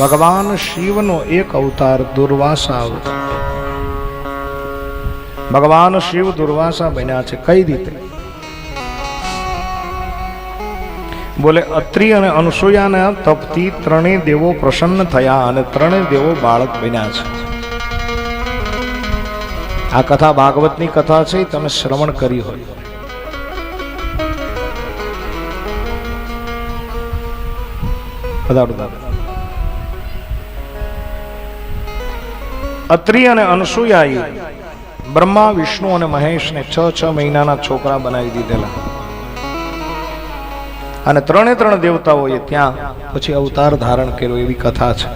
ભગવાન શિવનો એક અવતાર દુર્વાસા અવતાર ભગવાન શિવ દુર્વાસા બન્યા છે કઈ રીતે? બોલે, અત્રિ અને અનસુયાના તપથી ત્રણેય દેવો પ્રસન્ન થયા અને ત્રણેય દેવો બાળક બન્યા છે. આ કથા ભાગવતની કથા છે, તમે શ્રવણ કરી હોય. પધારો દાદા. અત્રિ અને અનસુયાએ બ્રહ્મા, વિષ્ણુ અને મહેશને છ છ મહિનાના છોકરા બનાવી દીધેલા. અને ત્રણે ત્રણ દેવતાઓએ ત્યાં પછી અવતાર ધારણ કર્યો એવી કથા છે.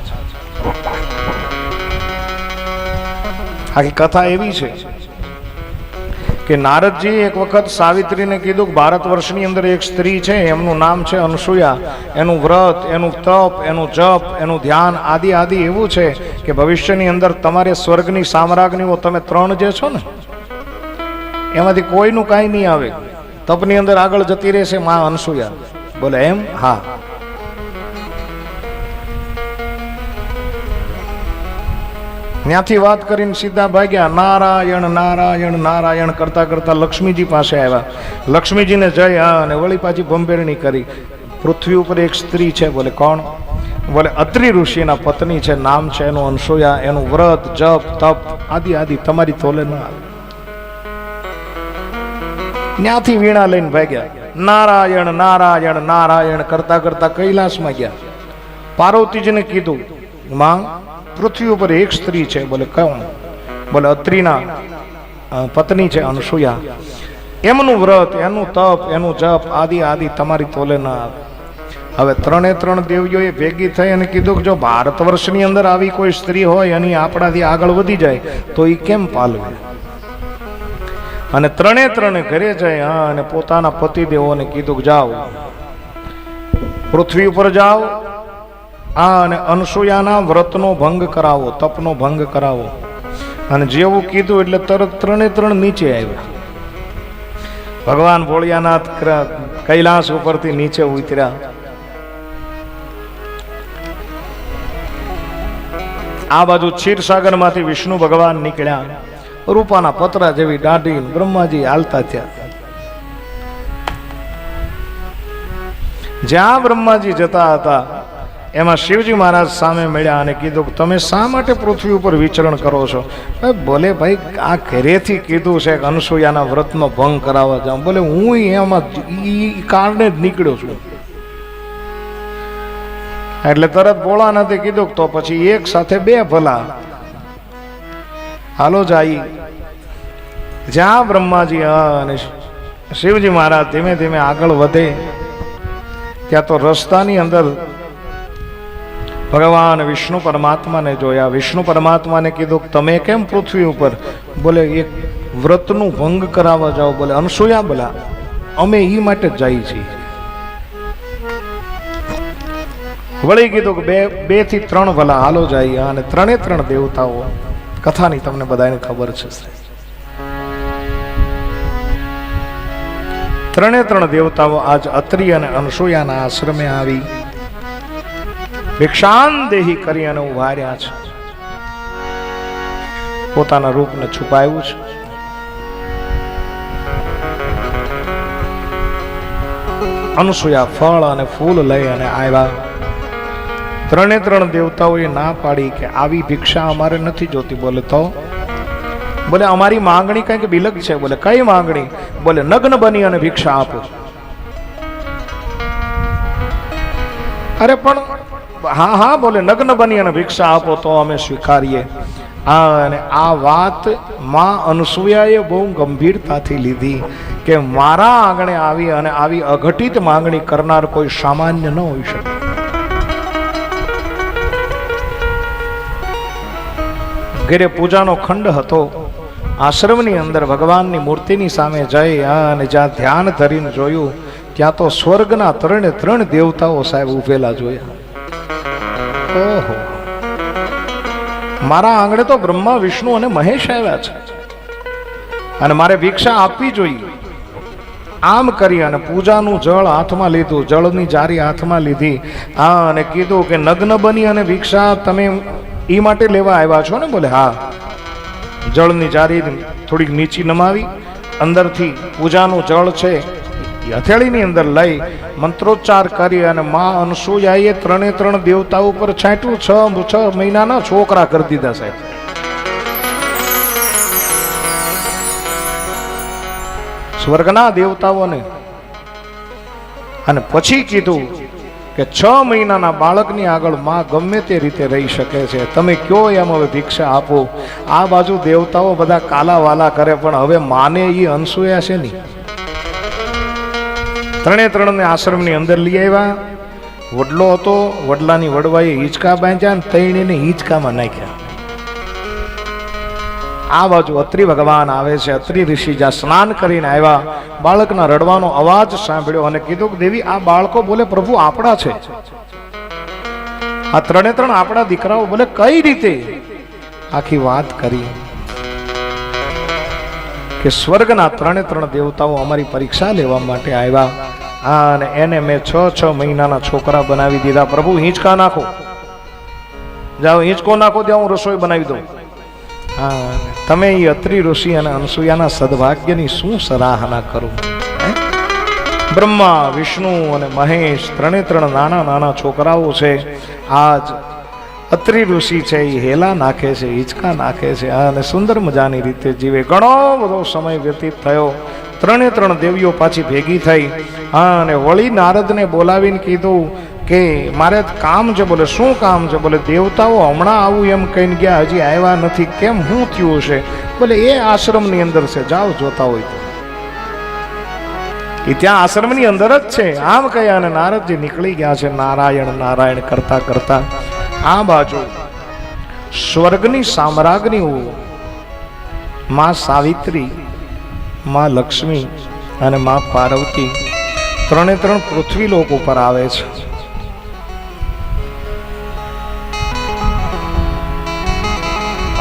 આખી કથા એવી છે કે નારદજી એક વખત સાવિત્રીને કીધું કે ભારત વર્ષની અંદર એક સ્ત્રી છે, એમનું નામ છે અનસુયા. એનું વ્રત, એનું તપ, એનું જપ, એનું ધ્યાન આદિ આદિ એવું છે કે ભવિષ્યની અંદર તમારે સ્વર્ગની સામ્રાજ્ઞીઓ તમે ત્રણ જે છો ને, એમાંથી કોઈનું કાંઈ નહીં આવે. તપની અંદર આગળ જતી રહેશે મા અનસુયા. બોલે એમ? હા. ત્યાંથી વાત કરીને સીધા ભાગ્યા, નારાયણ નારાયણ નારાયણ કરતા કરતા લક્ષ્મીજી પાસે આવ્યા. લક્ષ્મીજીને જય અને વળી પાછી ભંભેરણી કરી. પૃથ્વી ઉપર એક સ્ત્રી છે. બોલે, કોણ? બોલે, અત્રિ ઋષિના પત્ની છે. નામ છે એનું અંશુયા એનું વ્રત, જપ, તપ, આદિ આદિ, તમારી તોલે ના. આવે ત્યાંથી વીણા લઈને ભાગ્યા. નારાયણ નારાયણ નારાયણ કરતા કરતા કૈલાસમાં ગયા. પાર્વતીજીને કીધું માં પૃથ્વી ઉપર એક સ્ત્રી છે, બોલે કોણ? બોલે અત્રિના પત્ની છે અનસુયા. એમનું વ્રત, એનું તપ, એનું જપ, આદિ આદિ તમારી તોલે ના આવે. હવે ત્રણે ત્રણ દેવીઓએ ભેગી થઈ અને કીધું કે જો ભારત વર્ષની અંદર આવી કોઈ સ્ત્રી હોય, એની આપણાથી આગળ વધી જાય, તો એ કેમ પાલવે? અને ત્રણે ત્રણે ઘરે જાય, હા, અને પોતાના પતિદેવોને કીધું કે જાઓ, પૃથ્વી ઉપર જાઓ આ અને અનસુયાના વ્રતનો ભંગ કરાવો, તપનો ભંગ કરાવો. અને જેવું કીધું એટલે તરત ત્રણે ત્રણ નીચે આવ્યા. ભગવાન ભોળિયાનાથ કૈલાસ ઉપરથી નીચે ઉતર્યા. આ બાજુ ક્ષીરસાગરમાંથી વિષ્ણુ ભગવાન નીકળ્યા. રૂપાના પતરા જેવી દાઢી બ્રહ્માજી હાલતા થયા. જ્યાં બ્રહ્માજી જતા હતા એમાં શિવજી મહારાજ સામે મળ્યા અને કીધું કે તમે શા માટે પૃથ્વી ઉપર વિચરણ કરો છો? ભાઈ બોલે, ભાઈ, આ ઘરેથી કીધું છે કે અનસુયાના વ્રતનો ભંગ કરાવવા જાઉં બોલે હું એમાં ઈ કારણે જ નીકળ્યો છું. એટલે તરત બોલા નથી કીધું તો પછી એક સાથે બે ભલા. હાલો જાય જ્યાં બ્રહ્માજી અને શિવજી મહારાજ ધીમે ધીમે આગળ વધે, ત્યાં તો રસ્તાની અંદર ભગવાન વિષ્ણુ પરમાત્માને જોયા. વિષ્ણુ પરમાત્માને કીધું, તમે કેમ પૃથ્વી ઉપર? બોલે, એક વ્રતનું ભંગ કરાવવા જાઓ. બોલે, અનસુયા બોલા, અમે એ માટે જ જઈએ છીએ. વળી કીધું કે બે બેથી ત્રણ ભલા, હાલો જાય. અને ત્રણે ત્રણ દેવતાઓ, કથાની તમને બધાને ખબર છે ત્રણે ત્રણ દેવતાઓ આજ અત્રિ અને અનસુયાના આશ્રમે આવી. ભિક્ષાન દેહી કરી અને ઊભા છે. પોતાના રૂપને છુપાયું છે. અનસુયા ફળ અને ફૂલ લઈ અને આવ્યા. ત્રણે ત્રણ દેવતાઓએ ના પાડી કે આવી ભિક્ષા અમારે નથી જોતી. બોલે, તો? બોલે, અમારી માંગણી કંઈક બિલક છે? બોલે, કઈ માંગણી? બોલે, નગ્ન બની અને ભિક્ષા આપો અરે પણ હા હા, બોલે, નગ્ન બની અને ભિક્ષા આપો તો અમે સ્વીકારીએ. આ અને આ વાતમાં અનસુયાએ બહુ ગંભીરતાથી લીધી કે મારા આંગણે આવી અને આવી અઘટિત માંગણી કરનાર કોઈ સામાન્ય ન હોઈ શકે. ઘેરે પૂજાનો ખંડ હતો. આશ્રમની અંદર ભગવાનની મૂર્તિની સામે જઈ અને જ્યાં ધ્યાન ધરીને જોયું ત્યાં તો સ્વર્ગના ત્રણે ત્રણ દેવતાઓ સાહેબ ઉભેલા જોયા. ઓહો. મારા આંગણે તો બ્રહ્મા, વિષ્ણુ અને મહેશ આવ્યા છે. અને મારે ભિક્ષા આપવી જોઈએ. આમ કરી અને પૂજાનું જળ હાથમાં લીધું, જળની જારી હાથમાં લીધી. હા, અને કીધું કે નગ્ન બની અને ભિક્ષા તમે એ માટે લેવા આવ્યા છો ને? બોલે, હા. જળની જારી થોડીક નીચી નમાવી. અંદરથી પૂજાનું જળ છે. એ હથેળીની અંદર લઈ મંત્રોચ્ચાર કરી અને માં અનસુયાએ ત્રણે ત્રણ દેવતા ઉપર છાંટ્યું. છ છ મહિનાના છોકરા કરી દીધા સાહેબ. સ્વર્ગના દેવતાઓને અને પછી કીધું કે છ મહિનાના બાળકની આગળમાં ગમે તે રીતે રહી શકે છે. તમે કયો એમ હવે ભિક્ષા આપો. આ બાજુ દેવતાઓ બધા કાલા વાલા કરે, પણ હવે માને એ અંશુયા છે નહીં. ત્રણે ત્રણને આશ્રમની અંદર લઈ આવ્યા. વડલો હતો, વડલાની વડવાએ હિંચકા બાંધ્યા અને તૈણીને હિંચકામાં નાખ્યા. આ બાજુ અત્રિ ભગવાન આવે છે, અત્રિ ઋષિ જ્યાં સ્નાન કરીને આવ્યા, બાળકના રડવાનો અવાજ સાંભળ્યો અને કીધું કે, દેવી, આ બાળકો બોલે, પ્રભુ આપણા છે. આ ત્રણે ત્રણ આપણા દીકરાઓ બોલે, કઈ રીતે? આખી વાત કરી. કે સ્વર્ગના ત્રણે ત્રણ દેવતાઓ અમારી પરીક્ષા લેવા માટે આવ્યા. હા, અને એને મેં છ છ મહિનાના છોકરા બનાવી દીધા. પ્રભુ, હિંચકા નાખો. જાઓ, હિંચકો નાખો, ત્યાં હું રસોઈ બનાવી દઉં. હા તમે એ અત્રિ ઋષિ અને અનસુયાના સદભાગ્યની શું સરાહના કરું? બ્રહ્મા, વિષ્ણુ અને મહેશ ત્રણે ત્રણ નાના નાના છોકરાઓ છે. આજ અત્રિ ઋષિ છે એ હેલા નાખે છે, હિંચકા નાખે છે અને સુંદર મજાની રીતે જીવે. ઘણો બધો સમય વ્યતીત થયો. ત્રણે ત્રણ દેવીઓ પાછી ભેગી થઈ. હા અને વળી નારદને બોલાવીને કીધું કે, મારે કામ છે બોલે, શું કામ છે બોલે, દેવતાઓ હમણાં આવું એમ કહીને ગયા, હજી આવ્યા નથી. કેમ શું થયું છે બોલે, એ આશ્રમની અંદર છે, જાઓ, જોતા હોય તો. એ ત્યાં આશ્રમની અંદર જ છે. આમ કહ્યા અને નારદજી નીકળી ગયા છે, નારાયણ નારાયણ કરતા કરતા. આ બાજુ સ્વર્ગની સામ્રાજ્ઞીઓ, માં સાવિત્રી, માં લક્ષ્મી અને માં પાર્વતી ત્રણે ત્રણ પૃથ્વી લોક ઉપર આવે છે.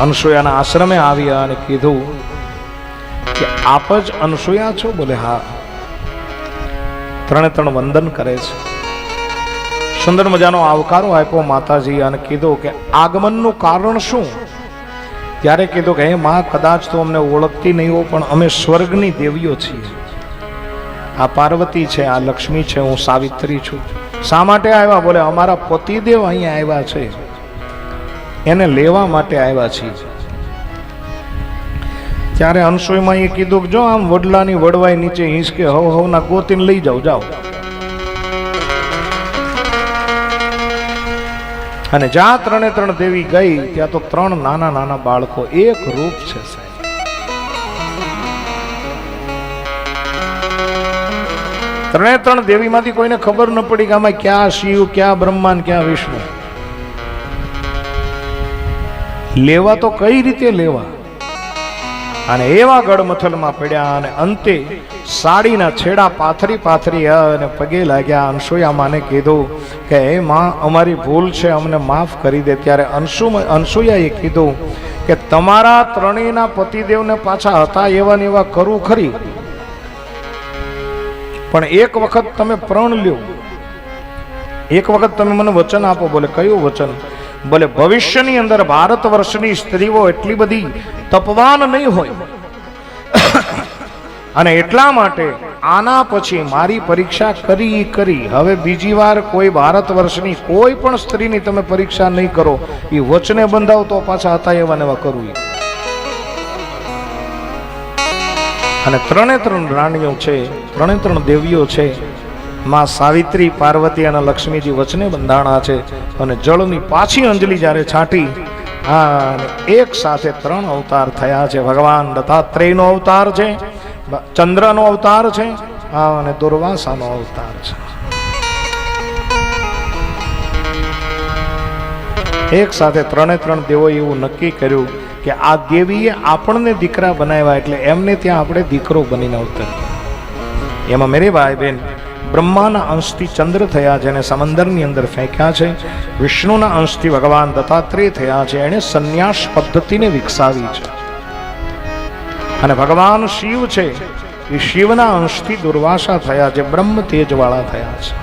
અનસુયાના આશ્રમે આવ્યા અને કીધું કે આપ જ અનસુયા છો બોલે હા. ત્રણે ત્રણ વંદન કરે છે. સુંદર મજાનો આવકારો આપ્યો માતાજી અને કીધું કે આગમનનું કારણ શું? ત્યારે કીધું કે હે માં, કદાચ તો અમને ઓળખતી નહીં હો, પણ અમે સ્વર્ગની દેવીઓ છીએ. આ પાર્વતી છે, આ લક્ષ્મી છે, હું સાવિત્રી છું. શા માટે આવ્યા? બોલે, અમારા પતિદેવ અહીંયા આવ્યા છે. એને લેવા માટે આવ્યા છીએ. ત્યારે અંશુમાં એ કીધું કે જો આમ વડલાની વડવાઈ નીચે હિંચકે હવ હવના ગોતીને લઈ જાઓ જાઓ. અને જ્યાં ત્રણે ત્રણ દેવી ગઈ, ત્યાં તો ત્રણ નાના નાના બાળકો એક રૂપ છે, સાહેબ. ત્રણે ત્રણ દેવીમાંથી કોઈને ખબર ન પડી કે આમાં ક્યાં શિવ, ક્યાં બ્રહ્મા ક્યાં વિષ્ણુ. લેવા તો કઈ રીતે લેવા? અને એવા ગઢમથલમાં પડ્યા અને અંતે સાડીના છેડા પાથરી પાથરી અને પગે લાગ્યા. અનસુયા માને કીધું કે, હે માં, અમારી ભૂલ છે, અમને માફ કરી દે. ત્યારે અંશુ અનસુયાએ કીધું કે, તમારા ત્રણેયના પતિદેવને પાછા હતા એવા ને એવા કરું ખરી. પણ એક વખત તમે પ્રણ લ્યો એક વખત તમે મને વચન આપો. બોલે, કયું વચન? બોલે ભવિષ્યની અંદર ભારત વર્ષની સ્ત્રીઓ એટલી બધી તપવાન નહીં હોય. અને એટલા માટે આના પછી મારી પરીક્ષા કરી કરી. હવે બીજી વાર કોઈ ભારત વર્ષની કોઈ પણ સ્ત્રીની તમે પરીક્ષા નહીં કરો. એ વચને બંધાવ તો પાછા હતા એવા એવા કરવું અને ત્રણે ત્રણ રાણીઓ છે, ત્રણે ત્રણ દેવીઓ છે માં સાવિત્રી, પાર્વતી અને લક્ષ્મીજી વચને બંધાણા છે અને જળની પાછી અંજલિ જ્યારે છાંટી, હા એક સાથે ત્રણ અવતાર થયા છે. ભગવાન દત્તાત્રેયનો અવતાર છે, ચંદ્રનો અવતાર છે, હા, અને દુર્વાસાનો અવતાર છે. એક સાથે ત્રણે ત્રણ દેવોએ એવું નક્કી કર્યું કે આ દેવીએ આપણને દીકરા બનાવ્યા એટલે એમને ત્યાં આપણે દીકરો બનીને અવતર એમાં મેરી ભાઈ બેન બ્રહ્માના અંશથી ચંદ્ર થયા, જેને સમંદરની અંદર ફેંક્યા છે. વિષ્ણુના અંશથી ભગવાન દત્તાત્રેય થયા છે. એણે સંન્યાસ પદ્ધતિને વિકસાવી છે. અને ભગવાન શિવ છે. એ શિવના અંશથી દુર્વાસા થયા છે બ્રહ્મ તેજવાળા થયા છે.